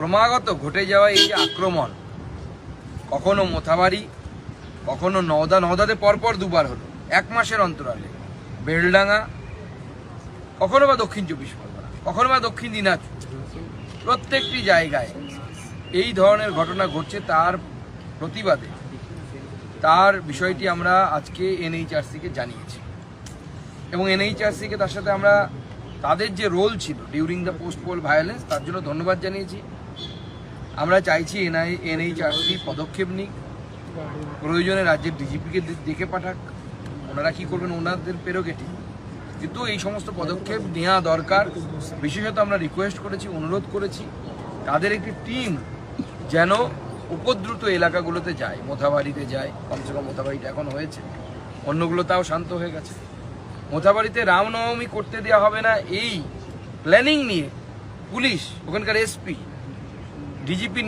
ক্রমাগত ঘটে যাওয়া এই যে আক্রমণ, কখনো মোথাবাড়ি, কখনো নওদা, নওদাতে পরপর দুবার হলো, এক মাসের অন্তরালে। বেলডাঙ্গা, কখনো বা দক্ষিণ চব্বিশ পরগনা, কখনো বা দক্ষিণ দিনাজপুর, প্রত্যেকটি জায়গায় এই ধরনের ঘটনা ঘটছে তার প্রতিবাদে। তার বিষয়টি আমরা আজকে এনএইচআরসিকে জানিয়েছি। এবং এনএইচআরসিকে তার সাথে আমরা তাদের যে রোল ছিল during the post poll violence তার জন্য ধন্যবাদ জানিয়েছি। আমরা চাইছি এনআই, এনএইচআরসি পদক্ষেপ নিক। প্রয়োজনে রাজ্যের ডিজিপিকে ডেকে পাঠাক। ওনারা কী করবেন, ওনাদের পেরোগেটি কিন্তু এই সমস্ত পদক্ষেপ নেওয়া দরকার। বিশেষত আমরা রিকোয়েস্ট করেছি, অনুরোধ করেছি। তাদের একটি টিম যেন উপদ্রুত এলাকাগুলোতে যায়, মোথাবাড়িতে যায়, কমসে কম মোথাবাড়িটা এখন হয়েছে। অন্যগুলো তাও শান্ত হয়ে গেছে। মোথাবাড়িতে রামনবমী করতে দেওয়া হবে না এই প্ল্যানিং নিয়ে পুলিশ ওখানকার এসপি ডিজিপির